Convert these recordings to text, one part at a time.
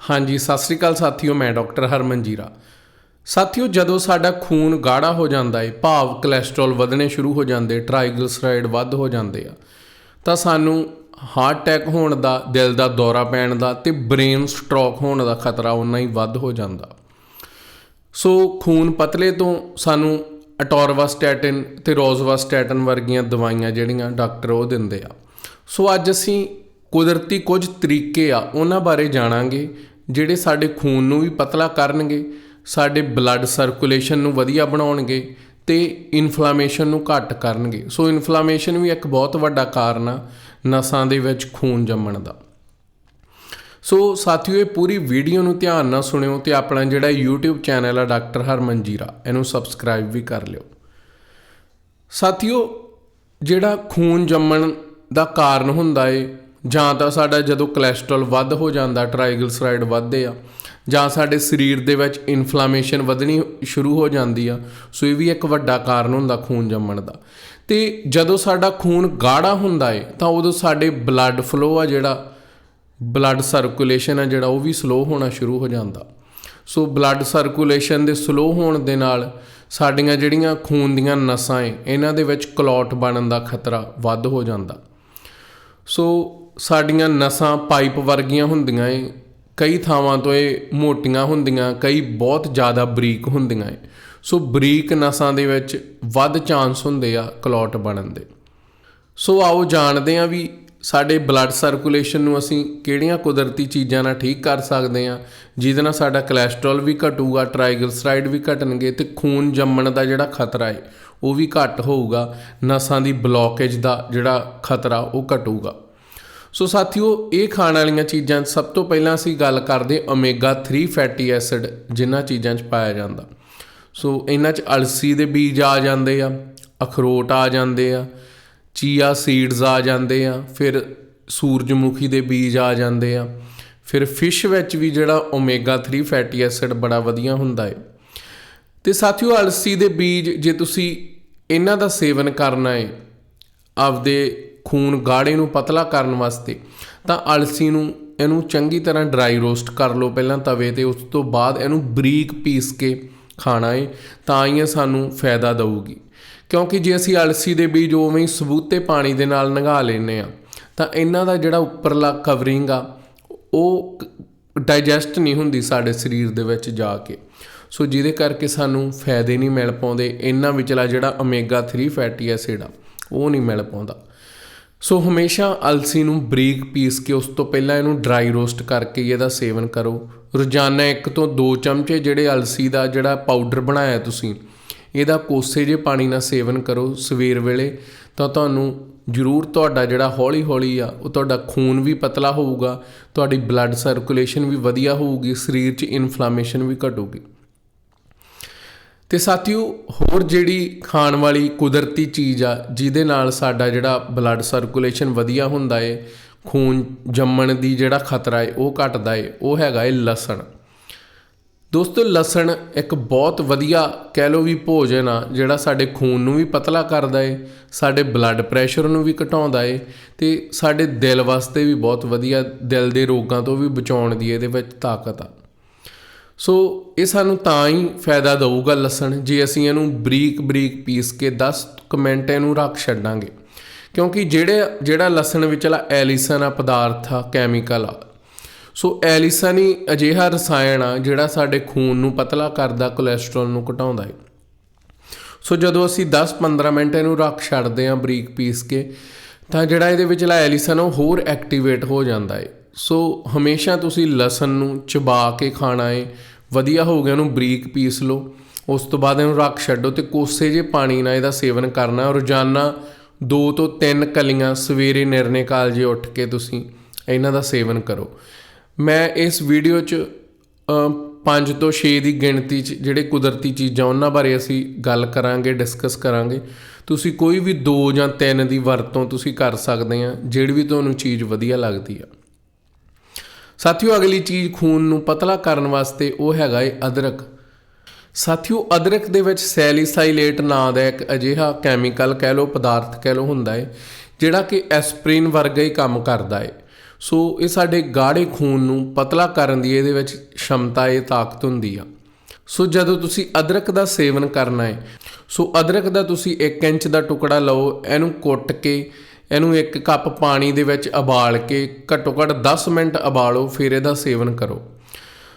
ਹਾਂਜੀ, ਸਤਿ ਸ੍ਰੀ ਅਕਾਲ ਸਾਥੀਓ, ਮੈਂ ਡਾਕਟਰ ਹਰਮਨ ਜੀਰਾ। ਸਾਥੀਓ, ਜਦੋਂ ਸਾਡਾ ਖੂਨ ਗਾੜਾ ਹੋ ਜਾਂਦਾ ਏ, ਭਾਵ ਕੋਲੇਸਟ੍ਰੋਲ ਵਧਣੇ ਸ਼ੁਰੂ ਹੋ ਜਾਂਦੇ ਟ੍ਰਾਈਗਲਿਸਰਾਈਡ ਵੱਧ ਹੋ ਜਾਂਦੇ ਆ, ਤਾਂ ਸਾਨੂੰ ਹਾਰਟ ਅਟੈਕ ਹੋਣ ਦਾ, ਦਿਲ ਦਾ ਦੌਰਾ ਪੈਣ ਦਾ ਤੇ ਬ੍ਰੇਨ ਸਟ੍ਰੋਕ ਹੋਣ ਦਾ ਖਤਰਾ ਉਨਾ ਹੀ ਵੱਧ ਹੋ ਜਾਂਦਾ। ਸੋ ਖੂਨ ਪਤਲੇ ਤੋਂ ਸਾਨੂੰ ਅਟੋਰਵਾਸਟੈਟਿਨ ਤੇ ਰੋਜ਼ਵਾਸਟੈਟਿਨ ਵਰਗੀਆਂ ਦਵਾਈਆਂ ਜਿਹੜੀਆਂ ਡਾਕਟਰ ਉਹ ਦਿੰਦੇ ਆ। ਸੋ ਅੱਜ ਅਸੀਂ ਕੁਦਰਤੀ ਕੁਝ ਤਰੀਕੇ ਆ, ਉਹਨਾਂ ਬਾਰੇ ਜਾਣਾਂਗੇ। ਜਿਹੜੇ ਸਾਡੇ ਖੂਨ ਨੂੰ ਵੀ ਪਤਲਾ ਕਰਨਗੇ, ਸਾਡੇ ਬਲੱਡ ਸਰਕੂਲੇਸ਼ਨ ਨੂੰ ਵਧੀਆ ਬਣਾਉਣਗੇ ਤੇ ਇਨਫਲੇਮੇਸ਼ਨ ਨੂੰ ਘੱਟ ਕਰਨਗੇ। ਸੋ ਇਨਫਲੇਮੇਸ਼ਨ ਵੀ ਇੱਕ ਬਹੁਤ ਵੱਡਾ ਕਾਰਨ ਆ ਨਸਾਂ ਦੇ ਵਿੱਚ ਖੂਨ ਜੰਮਣ ਦਾ। ਸੋ ਸਾਥੀਓ, ਇਹ ਪੂਰੀ ਵੀਡੀਓ ਨੂੰ ਧਿਆਨ ਨਾਲ ਸੁਣਿਓ ਤੇ ਆਪਣਾ ਜਿਹੜਾ YouTube ਚੈਨਲ ਆ ਡਾਕਟਰ ਹਰਮਨ ਜੀਰਾ, ਇਹਨੂੰ ਸਬਸਕ੍ਰਾਈਬ ਵੀ ਕਰ ਲਿਓ। ਸਾਥੀਓ, ਜਿਹੜਾ ਖੂਨ ਜੰਮਣ ਦਾ ਕਾਰਨ ਹੁੰਦਾ ਏ ਜਾਂ ਤਾਂ ਸਾਡਾ ਜਦੋਂ ਕੋਲੇਸਟ੍ਰੋਲ ਵੱਧ ਹੋ ਜਾਂਦਾ ਟ੍ਰਾਈਗਲਿਸਰਾਈਡ ਵੱਧਦੇ ਆ, ਜਾਂ ਸਾਡੇ ਸਰੀਰ ਦੇ ਵਿੱਚ ਇਨਫਲੇਮੇਸ਼ਨ ਵਧਣੀ ਸ਼ੁਰੂ ਹੋ ਜਾਂਦੀ ਆ, ਸੋ ਇਹ ਵੀ ਇੱਕ ਵੱਡਾ ਕਾਰਨ ਹੁੰਦਾ ਖੂਨ ਜੰਮਣ ਦਾ। ਤੇ ਜਦੋਂ ਸਾਡਾ ਖੂਨ ਗਾੜਾ ਹੁੰਦਾ ਏ, ਤਾਂ ਉਦੋਂ ਸਾਡੇ ਬਲੱਡ ਫਲੋ ਆ ਜਿਹੜਾ ਬਲੱਡ ਸਰਕੂਲੇਸ਼ਨ ਆ ਜਿਹੜਾ, ਉਹ ਵੀ ਸਲੋ ਹੋਣਾ ਸ਼ੁਰੂ ਹੋ ਜਾਂਦਾ। ਸੋ ਬਲੱਡ ਸਰਕੂਲੇਸ਼ਨ ਦੇ ਸਲੋ ਹੋਣ ਦੇ ਨਾਲ ਸਾਡੀਆਂ ਜਿਹੜੀਆਂ ਖੂਨ ਦੀਆਂ ਨਸਾਂ ਏ, ਇਹਨਾਂ ਦੇ ਵਿੱਚ ਕਲੌਟ ਬਣਨ ਦਾ ਖਤਰਾ ਵੱਧ ਹੋ ਜਾਂਦਾ। ਸੋ ਸਾਡੀਆਂ ਨਸਾਂ ਪਾਈਪ ਵਰਗੀਆਂ ਹੁੰਦੀਆਂ ਏ। ਕਈ ਥਾਵਾਂ ਤੋਂ ਇਹ ਮੋਟੀਆਂ ਹੁੰਦੀਆਂ, ਕਈ ਬਹੁਤ ਜ਼ਿਆਦਾ ਬਰੀਕ ਹੁੰਦੀਆਂ ਏ। ਸੋ ਬਰੀਕ ਨਸਾਂ ਦੇ ਵਿੱਚ ਵੱਧ ਚਾਂਸ ਹੁੰਦੇ ਆ ਕਲੌਟ ਬਣਨ ਦੇ। ਸੋ ਆਓ ਜਾਣਦੇ ਹਾਂ ਵੀ ਸਾਡੇ ਬਲੱਡ ਸਰਕੂਲੇਸ਼ਨ ਨੂੰ ਅਸੀਂ ਕਿਹੜੀਆਂ ਕੁਦਰਤੀ ਚੀਜ਼ਾਂ ਨਾਲ ਠੀਕ ਕਰ ਸਕਦੇ ਹਾਂ ਜਿਹਦੇ ਨਾਲ ਸਾਡਾ ਕੋਲੇਸਟ੍ਰੋਲ ਵੀ ਘਟੂਗਾ ਟ੍ਰਾਈਗਲਿਸਰਾਈਡ ਵੀ ਘਟਣਗੇ ਤੇ ਖੂਨ ਜੰਮਣ ਦਾ ਜਿਹੜਾ ਖਤਰਾ ਹੈ ਉਹ ਵੀ ਘੱਟ ਹੋਊਗਾ। ਨਸਾਂ ਦੀ ਬਲੌਕੇਜ ਦਾ ਜਿਹੜਾ ਖਤਰਾ, ਉਹ ਘਟੂਗਾ। ਸੋ ਸਾਥੀਓ, ਇਹ ਖਾਣ ਵਾਲੀਆਂ ਚੀਜ਼ਾਂ ਸਭ ਤੋਂ ਪਹਿਲਾਂ ਅਸੀਂ ਗੱਲ ਕਰਦੇ ਓਮੇਗਾ 3 ਫੈਟੀ ਐਸਿਡ ਜਿਨ੍ਹਾਂ ਚੀਜ਼ਾਂ 'ਚ ਪਾਇਆ ਜਾਂਦਾ। ਸੋ ਇਹਨਾਂ 'ਚ ਅਲਸੀ ਦੇ ਬੀਜ ਆ ਜਾਂਦੇ ਆ, ਅਖਰੋਟ ਆ ਜਾਂਦੇ ਆ ਚੀਆ ਸੀਡਸ ਆ ਜਾਂਦੇ ਆ, ਫਿਰ ਸੂਰਜਮੁਖੀ ਦੇ ਬੀਜ ਆ ਜਾਂਦੇ ਆ, ਫਿਰ ਫਿਸ਼ ਵਿੱਚ ਵੀ ਜਿਹੜਾ ਓਮੇਗਾ 3 ਫੈਟੀ ਐਸਿਡ ਬੜਾ ਵਧੀਆ ਹੁੰਦਾ ਹੈ ਤੇ ਸਾਥੀਓ, ਅਲਸੀ ਦੇ ਬੀਜ ਜੇ ਤੁਸੀਂ ਇਹਨਾਂ ਦਾ ਸੇਵਨ ਕਰਨਾ ਹੈ ਆਪਦੇ ਖੂਨ ਗਾੜੇ ਨੂੰ ਪਤਲਾ ਕਰਨ ਵਾਸਤੇ, ਤਾਂ ਅਲਸੀ ਨੂੰ ਇਹਨੂੰ ਚੰਗੀ ਤਰ੍ਹਾਂ ਡਰਾਈ ਰੋਸਟ ਕਰ ਲਓ ਪਹਿਲਾਂ ਤਵੇ ਤੇ, ਉਸ ਤੋਂ ਬਾਅਦ ਇਹਨੂੰ ਬਰੀਕ ਪੀਸ ਕੇ ਖਾਣਾ ਏ, ਤਾਂ ਹੀ ਇਹ ਸਾਨੂੰ ਫਾਇਦਾ ਦਊਗੀ। ਕਿਉਂਕਿ ਜੇ ਅਸੀਂ ਅਲਸੀ ਦੇ ਬੀਜ ਉਵੇਂ ਹੀ ਸਬੂਤੇ ਪਾਣੀ ਦੇ ਨਾਲ ਨਗਾ ਲੈਨੇ ਆ ਤਾਂ ਇਹਨਾਂ ਦਾ ਜਿਹੜਾ ਉੱਪਰਲਾ ਕਵਰਿੰਗ ਆ, ਉਹ ਡਾਈਜੈਸਟ ਨਹੀਂ ਹੁੰਦੀ ਸਾਡੇ ਸਰੀਰ ਦੇ ਵਿੱਚ ਜਾ ਕੇ। ਸੋ ਜਿਹਦੇ ਕਰਕੇ ਸਾਨੂੰ ਫਾਇਦੇ ਨਹੀਂ ਮਿਲ ਪਾਉਂਦੇ, ਇਹਨਾਂ ਵਿਚਲਾ ਜਿਹੜਾ ਓਮੇਗਾ 3 ਫੈਟੀ ਐਸਿਡ ਆ, ਉਹ ਨਹੀਂ ਮਿਲ ਪਾਉਂਦਾ। ਸੋ ਹਮੇਸ਼ਾ ਅਲਸੀ ਨੂੰ ਬਰੀਕ ਪੀਸ ਕੇ ਉਸ ਤੋਂ ਪਹਿਲਾਂ ਇਹਨੂੰ ਡਰਾਈ ਰੋਸਟ ਕਰਕੇ ਇਹਦਾ ਸੇਵਨ ਕਰੋ। ਰੋਜ਼ਾਨਾ ਇੱਕ ਤੋਂ ਦੋ ਚਮਚੇ ਜਿਹੜੇ ਅਲਸੀ ਦਾ ਜਿਹੜਾ ਪਾਊਡਰ ਬਣਾਇਆ ਤੁਸੀਂ, ਇਹਦਾ ਕੋਸੇ ਜੇ ਪਾਣੀ ਨਾਲ ਸੇਵਨ ਕਰੋ ਸਵੇਰ ਵੇਲੇ। ਤਾਂ ਤੁਹਾਨੂੰ ਜ਼ਰੂਰ ਤੁਹਾਡਾ ਜਿਹੜਾ ਹੌਲੀ ਹੌਲੀ ਆ, ਉਹ ਤੁਹਾਡਾ ਖੂਨ ਵੀ ਪਤਲਾ ਹੋਊਗਾ, ਤੁਹਾਡੀ ਬਲੱਡ ਸਰਕੂਲੇਸ਼ਨ ਵੀ ਵਧੀਆ ਹੋਊਗੀ, ਸਰੀਰ 'ਚ ਇਨਫਲੇਮੇਸ਼ਨ ਵੀ ਘਟੂਗੀ। ਤੇ ਸਾਥੀਓ, ਹੋਰ ਜਿਹੜੀ ਖਾਣ ਵਾਲੀ ਕੁਦਰਤੀ ਚੀਜ਼ ਆ, ਜਿਹਦੇ ਨਾਲ ਸਾਡਾ ਜਿਹੜਾ ਬਲੱਡ ਸਰਕੂਲੇਸ਼ਨ ਵਧੀਆ ਹੁੰਦਾ ਏ, ਖੂਨ ਜੰਮਣ ਦੀ ਜਿਹੜਾ ਖਤਰਾ ਏ, ਉਹ ਘਟਦਾ ਏ, ਉਹ ਹੈਗਾ ਏ ਲਸਣ। ਦੋਸਤੋ, ਲਸਣ ਇੱਕ ਬਹੁਤ ਵਧੀਆ ਕਹਿ ਲੋ ਵੀ ਭੋਜਨ ਆ, ਜਿਹੜਾ ਸਾਡੇ ਖੂਨ ਨੂੰ ਵੀ ਪਤਲਾ ਕਰਦਾ ਏ, ਸਾਡੇ ਬਲੱਡ ਪ੍ਰੈਸ਼ਰ ਨੂੰ ਵੀ ਘਟਾਉਂਦਾ ਏ, ਤੇ ਸਾਡੇ ਦਿਲ ਵਾਸਤੇ ਵੀ ਬਹੁਤ ਵਧੀਆ, ਦਿਲ ਦੇ ਰੋਗਾਂ ਤੋਂ ਵੀ ਬਚਾਉਣ ਦੀ ਇਹਦੇ ਵਿੱਚ ਤਾਕਤ ਆ। ਸੋ ਇਹ ਸਾਨੂੰ ਤਾਂ ਹੀ ਫਾਇਦਾ ਦਊਗਾ ਲਸਣ, ਜੇ ਅਸੀਂ ਇਹਨੂੰ ਬਰੀਕ ਬਰੀਕ ਪੀਸ ਕੇ 10 ਕੁ ਮਿੰਟ ਇਹਨੂੰ ਰੱਖ ਛੱਡਾਂਗੇ। ਕਿਉਂਕਿ ਜਿਹੜੇ, ਜਿਹੜਾ ਲਸਣ ਵਿਚਲਾ ਐਲਿਸਨ ਆ ਪਦਾਰਥ ਆ, ਕੈਮੀਕਲ ਆ, ਸੋ ਐਲਿਸਨ ਹੀ ਅਜਿਹਾ ਰਸਾਇਣ ਆ, ਜਿਹੜਾ ਸਾਡੇ ਖੂਨ ਨੂੰ ਪਤਲਾ ਕਰਦਾ ਕੋਲੇਸਟ੍ਰੋਲ ਨੂੰ ਘਟਾਉਂਦਾ ਹੈ ਸੋ ਜਦੋਂ ਅਸੀਂ 10-15 ਮਿੰਟ ਇਹਨੂੰ ਰੱਖ ਛੱਡਦੇ ਹਾਂ ਬਰੀਕ ਪੀਸ ਕੇ, ਤਾਂ ਜਿਹੜਾ ਇਹਦੇ ਵਿਚਲਾ ਐਲਿਸਨ, ਉਹ ਹੋਰ ਐਕਟੀਵੇਟ ਹੋ ਜਾਂਦਾ ਹੈ ਸੋ ਹਮੇਸ਼ਾ ਤੁਸੀਂ ਲਸਣ ਨੂੰ ਚਬਾ ਕੇ ਖਾਣਾ ਹੈ ਵਧੀਆ ਹੋ ਗਿਆ, ਉਹਨੂੰ ਬਰੀਕ ਪੀਸ ਲਓ। ਉਸ ਤੋਂ ਬਾਅਦ ਇਹਨੂੰ ਰੱਖ ਛੱਡੋ ਤੇ ਕੋਸੇ ਜੇ ਪਾਣੀ ਨਾਲ ਇਹਦਾ ਸੇਵਨ ਕਰਨਾ। ਰੋਜ਼ਾਨਾ 2 ਤੋਂ 3 ਕਲੀਆਂ ਸਵੇਰੇ ਨਿਰਣੇ ਕਾਲਜੇ ਉੱਠ ਕੇ ਤੁਸੀਂ ਇਹਨਾਂ ਦਾ ਸੇਵਨ ਕਰੋ। ਮੈਂ ਇਸ ਵੀਡੀਓ 'ਚ 5 ਤੋਂ 6 ਦੀ ਗਿਣਤੀ 'ਚ ਜਿਹੜੇ ਕੁਦਰਤੀ ਚੀਜ਼ਾਂ ਉਹਨਾਂ ਬਾਰੇ ਅਸੀਂ ਗੱਲ ਕਰਾਂਗੇ, ਡਿਸਕਸ ਕਰਾਂਗੇ। ਤੁਸੀਂ ਕੋਈ ਵੀ 2 ਜਾਂ 3 ਦੀ ਵਰਤੋਂ ਤੁਸੀਂ ਕਰ ਸਕਦੇ ਆ, ਜਿਹੜੀ ਵੀ ਤੁਹਾਨੂੰ ਚੀਜ਼ ਵਧੀਆ ਲੱਗਦੀ ਆ। ਸਾਥੀਓ, ਅਗਲੀ ਚੀਜ਼ ਖੂਨ ਨੂੰ ਪਤਲਾ ਕਰਨ ਵਾਸਤੇ ਉਹ ਹੈਗਾ ਏ ਅਦਰਕ। ਸਾਥੀਓ, ਅਦਰਕ ਦੇ ਵਿੱਚ ਸੈਲੀਸਾਈਲੇਟ ਨਾਂ ਦਾ ਇੱਕ ਅਜਿਹਾ ਕੈਮੀਕਲ ਕਹਿ ਲਓ, ਪਦਾਰਥ ਕਹਿ ਲਓ ਹੁੰਦਾ ਏ, ਜਿਹੜਾ ਕਿ ਐਸਪਰੀਨ ਵਰਗਾ ਹੀ ਕੰਮ ਕਰਦਾ ਏ। ਸੋ, ਇਹ ਸਾਡੇ ਗਾੜੇ ਖੂਨ ਨੂੰ ਪਤਲਾ ਕਰਨ ਦੀ ਇਹਦੇ ਵਿੱਚ ਸ਼ਮਤਾ ਏ, ਤਾਕਤ ਹੁੰਦੀ ਆ। ਸੋ, ਜਦੋਂ ਤੁਸੀਂ ਅਦਰਕ ਦਾ ਸੇਵਨ ਕਰਨਾ ਹੈ ਸੋ ਅਦਰਕ ਦਾ ਤੁਸੀਂ 1 ਇੰਚ ਦਾ ਟੁਕੜਾ ਲਓ, ਇਹਨੂੰ ਕੁੱਟ ਕੇ ਇਹਨੂੰ ਇੱਕ ਕੱਪ ਪਾਣੀ ਦੇ ਵਿੱਚ ਉਬਾਲ ਕੇ ਘੱਟੋ ਘੱਟ 10 ਮਿੰਟ ਉਬਾਲੋ, ਫਿਰ ਇਹਦਾ ਸੇਵਨ ਕਰੋ।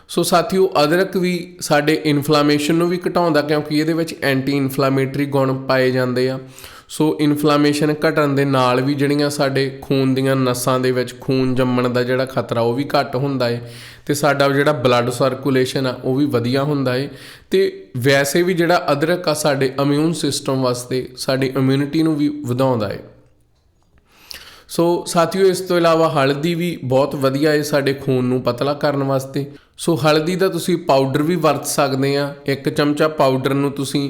ਸੋ ਸਾਥੀਓ, ਅਦਰਕ ਵੀ ਸਾਡੇ ਇਨਫਲੇਮੇਸ਼ਨ ਨੂੰ ਵੀ ਘਟਾਉਂਦਾ ਕਿਉਂਕਿ ਇਹਦੇ ਵਿੱਚ ਐਂਟੀ ਇਨਫਲੇਮੇਟਰੀ ਗੁਣ ਪਾਏ ਜਾਂਦੇ ਆ। ਸੋ ਇਨਫਲੇਮੇਸ਼ਨ ਘਟਣ ਦੇ ਨਾਲ ਵੀ ਜਿਹੜੀਆਂ ਸਾਡੇ ਖੂਨ ਦੀਆਂ ਨਸਾਂ ਦੇ ਵਿੱਚ ਖੂਨ ਜੰਮਣ ਦਾ ਜਿਹੜਾ ਖਤਰਾ, ਉਹ ਵੀ ਘੱਟ ਹੁੰਦਾ ਏ। ਤੇ ਸਾਡਾ ਜਿਹੜਾ ਬਲੱਡ ਸਰਕੂਲੇਸ਼ਨ ਆ, ਉਹ ਵੀ ਵਧੀਆ ਹੁੰਦਾ ਏ। ਤੇ ਵੈਸੇ ਵੀ ਜਿਹੜਾ ਅਦਰਕ ਆ, ਸਾਡੇ ਇਮਿਊਨ ਸਿਸਟਮ ਵਾਸਤੇ, ਸਾਡੀ ਇਮਿਊਨਿਟੀ ਨੂੰ ਵੀ ਵਧਾਉਂਦਾ ਏ। ਸੋ ਸਾਥੀਓ, ਇਸ ਤੋਂ ਇਲਾਵਾ ਹਲਦੀ ਵੀ ਬਹੁਤ ਵਧੀਆ ਹੈ ਸਾਡੇ ਖੂਨ ਨੂੰ ਪਤਲਾ ਕਰਨ ਵਾਸਤੇ। ਸੋ ਹਲਦੀ ਦਾ ਤੁਸੀਂ ਪਾਊਡਰ ਵੀ ਵਰਤ ਸਕਦੇ ਆ ਇੱਕ ਚਮਚਾ ਪਾਊਡਰ ਨੂੰ ਤੁਸੀਂ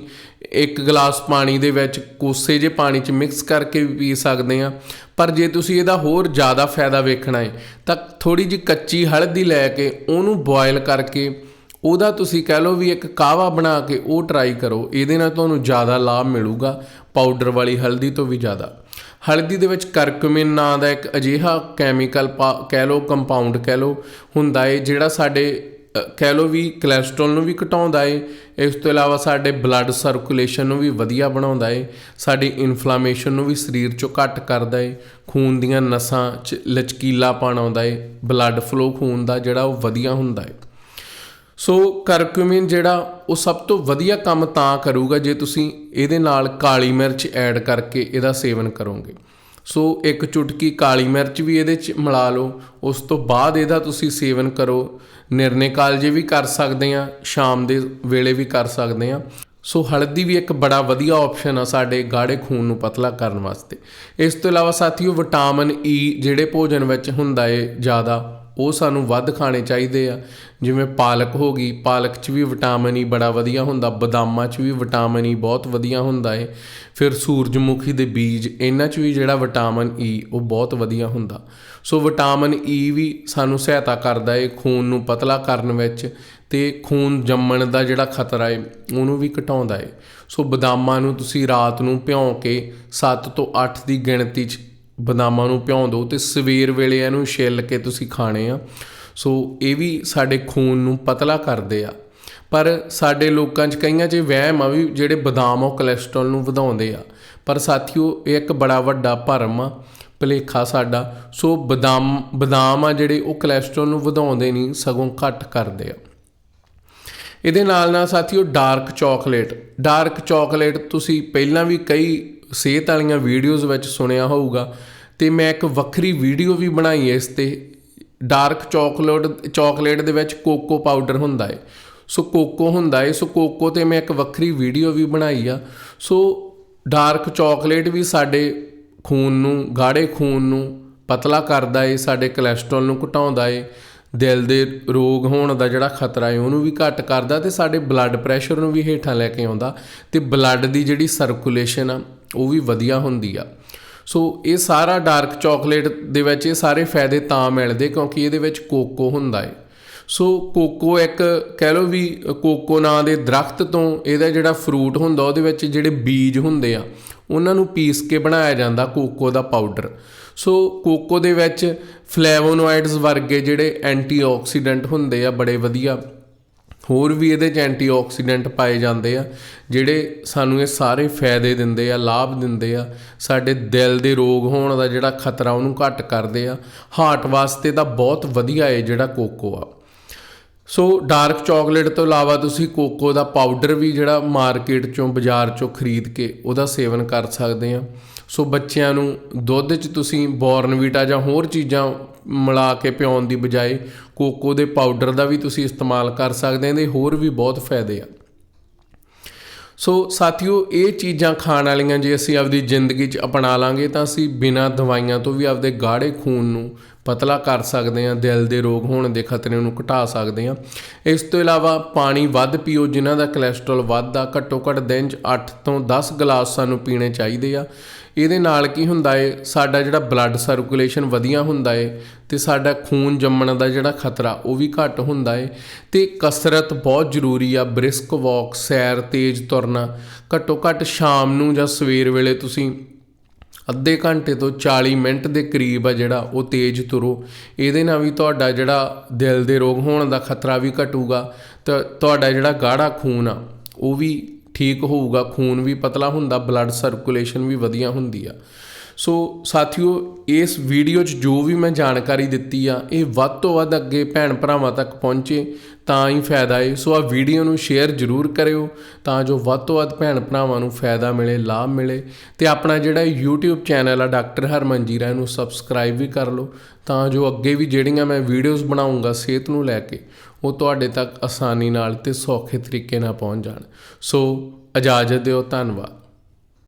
ਇੱਕ ਗਲਾਸ ਪਾਣੀ ਦੇ ਵਿੱਚ ਕੋਸੇ ਜੇ ਪਾਣੀ 'ਚ ਮਿਕਸ ਕਰਕੇ ਵੀ ਪੀ ਸਕਦੇ ਆ ਪਰ ਜੇ ਤੁਸੀਂ ਇਹਦਾ ਹੋਰ ਜ਼ਿਆਦਾ ਫਾਇਦਾ ਵੇਖਣਾ ਹੈ, ਤਾਂ ਥੋੜੀ ਜਿਹੀ ਕੱਚੀ ਹਲਦੀ ਲੈ ਕੇ ਉਹਨੂੰ ਬੋਇਲ ਕਰਕੇ ਉਹਦਾ ਤੁਸੀਂ ਕਹਿ ਲਓ ਵੀ ਇੱਕ ਕਾਵਾ ਬਣਾ ਕੇ ਉਹ ਟਰਾਈ ਕਰੋ। ਇਹਦੇ ਨਾਲ ਤੁਹਾਨੂੰ ਜ਼ਿਆਦਾ ਲਾਭ ਮਿਲੂਗਾ ਪਾਊਡਰ ਵਾਲੀ ਹਲਦੀ ਤੋਂ ਵੀ ਜ਼ਿਆਦਾ। ਹਲਦੀ ਦੇ ਵਿੱਚ ਕਰਕੂਮਿਨ ਨਾਂ ਦਾ ਇੱਕ ਅਜਿਹਾ ਕੈਮੀਕਲ ਕਹਿ ਲਓ ਕੰਪਾਊਂਡ ਕਹਿ ਲਓ, ਹੁੰਦਾ ਏ, ਜਿਹੜਾ ਸਾਡੇ ਕਹਿ ਲਓ ਵੀ ਕੋਲੇਸਟ੍ਰੋਲ ਨੂੰ ਵੀ ਘਟਾਉਂਦਾ ਏ, ਇਸ ਤੋਂ ਇਲਾਵਾ ਸਾਡੇ ਬਲੱਡ ਸਰਕੂਲੇਸ਼ਨ ਨੂੰ ਵੀ ਵਧੀਆ ਬਣਾਉਂਦਾ ਏ, ਸਾਡੀ ਇਨਫਲੇਮੇਸ਼ਨ ਨੂੰ ਵੀ ਸਰੀਰ ਚੋਂ ਘੱਟ ਕਰਦਾ ਏ, ਖੂਨ ਦੀਆਂ ਨਸਾਂ 'ਚ ਲਚਕੀਲਾਪਣ ਆਉਂਦਾ ਏ ਬਲੱਡ ਫਲੋ ਖੂਨ ਦਾ ਜਿਹੜਾ ਉਹ ਵਧੀਆ ਹੁੰਦਾ ਏ। ਸੋ ਕਰਕੂਮਿਨ ਜਿਹੜਾ ਉਹ ਸਭ ਤੋਂ ਵਧੀਆ ਕੰਮ ਤਾਂ ਕਰੂਗਾ ਜੇ ਤੁਸੀਂ ਇਹਦੇ ਨਾਲ ਕਾਲੀ ਮਿਰਚ ਐਡ ਕਰਕੇ ਇਹਦਾ ਸੇਵਨ ਕਰੋਗੇ। ਸੋ ਇੱਕ ਚੁਟਕੀ ਕਾਲੀ ਮਿਰਚ ਵੀ ਇਹਦੇ 'ਚ ਮਿਲਾ ਲਓ, ਉਸ ਤੋਂ ਬਾਅਦ ਇਹਦਾ ਤੁਸੀਂ ਸੇਵਨ ਕਰੋ। ਨਿਰਣੇ ਕਾਲਜੇ ਵੀ ਕਰ ਸਕਦੇ ਆ, ਸ਼ਾਮ ਦੇ ਵੇਲੇ ਵੀ ਕਰ ਸਕਦੇ ਆ। ਸੋ ਹਲਦੀ ਵੀ ਇੱਕ ਬੜਾ ਵਧੀਆ ਆਪਸ਼ਨ ਆ ਸਾਡੇ ਗਾੜੇ ਖੂਨ ਨੂੰ ਪਤਲਾ ਕਰਨ ਵਾਸਤੇ। ਇਸ ਤੋਂ ਇਲਾਵਾ ਸਾਥੀਓ ਵਿਟਾਮਿਨ ਈ ਜਿਹੜੇ ਭੋਜਨ ਵਿੱਚ ਹੁੰਦਾ ਏ ਜ਼ਿਆਦਾ ਉਹ ਸਾਨੂੰ ਵੱਧ ਖਾਣੇ ਚਾਹੀਦੇ ਆ। ਜਿਵੇਂ ਪਾਲਕ ਹੋ ਗਈ, ਪਾਲਕ 'ਚ ਵੀ ਵਿਟਾਮਿਨ ਈ ਬੜਾ ਵਧੀਆ ਹੁੰਦਾ, ਬਦਾਮਾਂ 'ਚ ਵੀ ਵਿਟਾਮਿਨ ਈ ਬਹੁਤ ਵਧੀਆ ਹੁੰਦਾ ਏ। ਫਿਰ ਸੂਰਜਮੁਖੀ ਦੇ ਬੀਜ, ਇਹਨਾਂ 'ਚ ਵੀ ਜਿਹੜਾ ਵਿਟਾਮਿਨ ਈ, ਉਹ ਬਹੁਤ ਵਧੀਆ ਹੁੰਦਾ। ਸੋ ਵਿਟਾਮਿਨ ਈ ਵੀ ਸਾਨੂੰ ਸਹਾਇਤਾ ਕਰਦਾ ਏ ਖੂਨ ਨੂੰ ਪਤਲਾ ਕਰਨ ਵਿੱਚ ਤੇ ਖੂਨ ਜੰਮਣ ਦਾ ਜਿਹੜਾ ਖਤਰਾ ਏ, ਉਹਨੂੰ ਵੀ ਘਟਾਉਂਦਾ ਏ। ਸੋ ਬਦਾਮਾਂ ਨੂੰ ਤੁਸੀਂ ਰਾਤ ਨੂੰ ਭਿਉਂ ਕੇ 7 ਤੋਂ 8 ਦੀ ਗਿਣਤੀ 'ਚ ਬਦਾਮਾਂ ਨੂੰ ਭਿਉਂ ਦਿਓ ਤੇ ਸਵੇਰ ਵੇਲੇ ਇਹਨੂੰ ਛਿੱਲ ਕੇ ਤੁਸੀਂ ਖਾਣੇ ਆ। ਸੋ ਇਹ ਵੀ ਸਾਡੇ ਖੂਨ ਨੂੰ ਪਤਲਾ ਕਰਦੇ ਆ। ਪਰ ਸਾਡੇ ਲੋਕਾਂ 'ਚ ਕਈਆਂ 'ਚ ਵਹਿਮ ਆ ਵੀ ਜਿਹੜੇ ਬਦਾਮ ਉਹ ਕੋਲੇਸਟ੍ਰੋਲ ਨੂੰ ਵਧਾਉਂਦੇ ਆ। ਪਰ ਸਾਥੀਓ, ਇਹ ਇੱਕ ਬੜਾ ਵੱਡਾ ਭਰਮ ਆ, ਭਲੇਖਾ ਸਾਡਾ। ਸੋ ਬਦਾਮ ਬਦਾਮ ਆ ਜਿਹੜੇ ਉਹ ਕੋਲੇਸਟ੍ਰੋਲ ਨੂੰ ਵਧਾਉਂਦੇ ਨਹੀਂ, ਸਗੋਂ ਘੱਟ ਕਰਦੇ ਆ। ਇਹਦੇ ਨਾਲ ਨਾਲ ਸਾਥੀਓ ਡਾਰਕ ਚਾਕਲੇਟ ਡਾਰਕ ਚਾਕਲੇਟ ਤੁਸੀਂ ਪਹਿਲਾਂ ਵੀ ਕਈ ਸਿਹਤ ਵਾਲੀਆਂ ਵੀਡੀਓਜ਼ ਵਿੱਚ ਸੁਣਿਆ ਹੋਊਗਾ ਤੇ ਮੈਂ ਇੱਕ ਵੱਖਰੀ ਵੀਡੀਓ ਵੀ ਬਣਾਈ ਇਸ ਤੇ। ਡਾਰਕ ਚਾਕਲੇਟ ਚਾਕਲੇਟ ਦੇ ਵਿੱਚ ਕੋਕੋ ਪਾਊਡਰ ਹੁੰਦਾ ਹੈ। ਸੋ ਕੋਕੋ ਹੁੰਦਾ ਹੈ। ਸੋ ਕੋਕੋ ਤੇ ਮੈਂ ਇੱਕ ਵੱਖਰੀ ਵੀਡੀਓ ਵੀ ਬਣਾਈ ਆ। ਸੋ ਡਾਰਕ ਚਾਕਲੇਟ ਵੀ ਸਾਡੇ ਖੂਨ ਨੂੰ, ਗਾੜੇ ਖੂਨ ਨੂੰ ਪਤਲਾ ਕਰਦਾ ਏ, ਸਾਡੇ ਕੋਲੇਸਟ੍ਰੋਲ ਨੂੰ ਘਟਾਉਂਦਾ ਏ। ਦਿਲ ਦੇ ਰੋਗ ਹੋਣ ਦਾ ਜਿਹੜਾ ਖਤਰਾ ਹੈ ਉਹਨੂੰ ਵੀ ਘੱਟ ਕਰਦਾ ਤੇ ਸਾਡੇ ਬਲੱਡ ਪ੍ਰੈਸ਼ਰ ਨੂੰ ਵੀ ਹੇਠਾਂ ਲੈ ਕੇ ਆਉਂਦਾ। ਤੇ ਬਲੱਡ ਦੀ ਜਿਹੜੀ ਸਰਕੂਲੇਸ਼ਨ ਆ ਉਹ ਵੀ ਵਧੀਆ ਹੁੰਦੀ ਆ। ਸੋ ਇਹ ਸਾਰਾ ਡਾਰਕ ਚਾਕਲੇਟ ਦੇ ਵਿੱਚ ਇਹ ਸਾਰੇ ਫਾਇਦੇ ਤਾਂ ਮਿਲਦੇ ਕਿਉਂਕਿ ਇਹਦੇ ਵਿੱਚ ਕੋਕੋ ਹੁੰਦਾ ਹੈ ਸੋ ਕੋਕੋ ਇੱਕ ਕਹਿ ਲਓ ਵੀ ਕੋਕੋ ਨਾਂ ਦੇ ਦਰਖਤ ਤੋਂ ਇਹਦਾ ਜਿਹੜਾ ਫਰੂਟ ਹੁੰਦਾ ਉਹਦੇ ਵਿੱਚ ਜਿਹੜੇ ਬੀਜ ਹੁੰਦੇ ਆ, ਉਹਨਾਂ ਨੂੰ ਪੀਸ ਕੇ ਬਣਾਇਆ ਜਾਂਦਾ ਕੋਕੋ ਦਾ ਪਾਊਡਰ। ਸੋ ਕੋਕੋ ਦੇ ਵਿੱਚ ਫਲੇਵੋਨੋਇਡਸ ਵਰਗੇ ਜਿਹੜੇ ਐਂਟੀਆਕਸੀਡੈਂਟ ਹੁੰਦੇ ਆ, ਬੜੇ ਵਧੀਆ ਹੋਰ ਵੀ ਇਹਦੇ ਚ ਐਂਟੀਆਕਸੀਡੈਂਟ ਪਾਏ ਜਾਂਦੇ ਆ, ਜਿਹੜੇ ਸਾਨੂੰ ਇਹ ਸਾਰੇ ਫਾਇਦੇ ਦਿੰਦੇ ਆ, ਲਾਭ ਦਿੰਦੇ ਆ। ਸਾਡੇ ਦਿਲ ਦੇ ਰੋਗ ਹੋਣ ਦਾ ਜਿਹੜਾ ਖਤਰਾ ਉਹਨੂੰ ਘੱਟ ਕਰਦੇ ਆ। ਹਾਰਟ ਵਾਸਤੇ ਤਾਂ ਬਹੁਤ ਵਧੀਆ ਹੈ ਜਿਹੜਾ ਕੋਕੋ ਆ। ਸੋ ਡਾਰਕ ਚਾਕਲੇਟ ਤੋਂ ਇਲਾਵਾ ਤੁਸੀਂ ਕੋਕੋ ਦਾ ਪਾਊਡਰ ਵੀ ਜਿਹੜਾ ਮਾਰਕੀਟ ਚੋਂ, ਬਾਜ਼ਾਰ ਚੋਂ ਖਰੀਦ ਕੇ ਉਹਦਾ ਸੇਵਨ ਕਰ ਸਕਦੇ ਆ। ਸੋ ਬੱਚਿਆਂ ਨੂੰ ਦੁੱਧ 'ਚ ਤੁਸੀਂ ਬੋਰਨਵੀਟਾ ਜਾਂ ਹੋਰ ਚੀਜ਼ਾਂ ਮਿਲਾ ਕੇ ਪਿਆਉਣ ਦੀ ਬਜਾਏ ਕੋਕੋ ਦੇ ਪਾਊਡਰ ਦਾ ਵੀ ਤੁਸੀਂ ਇਸਤੇਮਾਲ ਕਰ ਸਕਦੇ ਹੋ, ਇਹਦੇ ਹੋਰ ਵੀ ਬਹੁਤ ਫਾਇਦੇ ਆ। ਸੋ ਸਾਥੀਓ, ਇਹ ਚੀਜ਼ਾਂ ਖਾਣ ਵਾਲੀਆਂ ਜੇ ਅਸੀਂ ਆਪਦੀ ਜ਼ਿੰਦਗੀ 'ਚ ਅਪਣਾ ਲਾਂਗੇ ਤਾਂ ਅਸੀਂ ਬਿਨਾਂ ਦਵਾਈਆਂ ਤੋਂ ਵੀ ਆਪਦੇ ਗਾੜੇ ਖੂਨ ਨੂੰ ਪਤਲਾ ਕਰ ਸਕਦੇ ਹਾਂ, ਦਿਲ ਦੇ ਰੋਗ ਹੋਣ ਦੇ ਖਤਰੇ ਨੂੰ ਘਟਾ ਸਕਦੇ ਹਾਂ। ਇਸ ਤੋਂ ਇਲਾਵਾ ਪਾਣੀ ਵੱਧ ਪੀਓ, ਜਿਨ੍ਹਾਂ ਦਾ ਕੋਲੇਸਟ੍ਰੋਲ ਵੱਧਦਾ, ਘੱਟੋ ਘੱਟ ਦਿਨ 'ਚ 8 ਤੋਂ 10 ਗਲਾਸ ਸਾਨੂੰ ਪੀਣੇ ਚਾਹੀਦੇ ਆ। ਇਹਦੇ ਨਾਲ ਕੀ ਹੁੰਦਾ ਏ? ਸਾਡਾ ਜਿਹੜਾ ਬਲੱਡ ਸਰਕੂਲੇਸ਼ਨ ਵਧੀਆ ਹੁੰਦਾ ਏ ਤੇ ਸਾਡਾ ਖੂਨ ਜੰਮਣ ਦਾ ਜਿਹੜਾ ਖਤਰਾ ਉਹ ਵੀ ਘੱਟ ਹੁੰਦਾ ਏ। ਤੇ ਕਸਰਤ ਬਹੁਤ ਜ਼ਰੂਰੀ ਆ ਬ੍ਰਿਸਕ ਵਾਕ ਸੈਰ, ਤੇਜ਼ ਤੁਰਨਾ। ਘੱਟੋ ਘੱਟ ਸ਼ਾਮ ਨੂੰ ਜਾਂ ਸਵੇਰ ਵੇਲੇ ਤੁਸੀਂ ਅੱਧੇ ਘੰਟੇ ਤੋਂ 40 ਮਿੰਟ ਦੇ ਕਰੀਬ ਆ ਜਿਹੜਾ ਉਹ ਤੇਜ਼ ਤੁਰੋ। ਇਹਦੇ ਨਾਲ ਵੀ ਤੁਹਾਡਾ ਜਿਹੜਾ ਦਿਲ ਦੇ ਰੋਗ ਹੋਣ ਦਾ ਖਤਰਾ ਵੀ ਘਟੂਗਾ ਤੇ ਤੁਹਾਡਾ ਜਿਹੜਾ ਗਾੜਾ ਖੂਨ ਆ, ਉਹ ਵੀ ਠੀਕ ਹੋਊਗਾ। ਖੂਨ ਵੀ ਪਤਲਾ ਹੁੰਦਾ ਬਲੱਡ ਸਰਕੂਲੇਸ਼ਨ ਵੀ ਵਧੀਆ ਹੁੰਦੀ ਆ। ਸੋ ਸਾਥੀਓ, ਇਸ ਵੀਡੀਓ 'ਚ ਜੋ ਵੀ ਮੈਂ ਜਾਣਕਾਰੀ ਦਿੱਤੀ ਆ, ਇਹ ਵੱਧ ਤੋਂ ਵੱਧ ਅੱਗੇ ਭੈਣ ਭਰਾਵਾਂ ਤੱਕ ਪਹੁੰਚੇ। ਤਾਂ ਹੀ ਫਾਇਦਾ ਏ। ਸੋ ਆ ਵੀਡੀਓ ਨੂੰ ਸ਼ੇਅਰ ਜ਼ਰੂਰ ਕਰਿਓ ਤਾਂ ਜੋ ਵੱਧ ਤੋਂ ਵੱਧ ਭੈਣ ਭਰਾਵਾਂ ਨੂੰ ਫਾਇਦਾ ਮਿਲੇ, ਲਾਭ ਮਿਲੇ। ਤੇ ਆਪਣਾ ਜਿਹੜਾ YouTube ਚੈਨਲ ਆ ਡਾਕਟਰ ਹਰਮਨ ਜੀਰਾ, ਇਹਨੂੰ ਸਬਸਕ੍ਰਾਈਬ ਵੀ ਕਰ ਲਓ ਤਾਂ ਜੋ ਅੱਗੇ ਵੀ ਜਿਹੜੀਆਂ ਮੈਂ ਵੀਡੀਓਜ਼ ਬਣਾਉਂਗਾ ਸਿਹਤ ਨੂੰ ਲੈ ਕੇ, ਉਹ ਤੁਹਾਡੇ ਤੱਕ ਆਸਾਨੀ ਨਾਲ ਤੇ ਸੌਖੇ ਤਰੀਕੇ ਨਾਲ ਪਹੁੰਚ ਜਾਣ। ਸੋ ਇਜਾਜ਼ਤ ਦਿਓ, ਧੰਨਵਾਦ।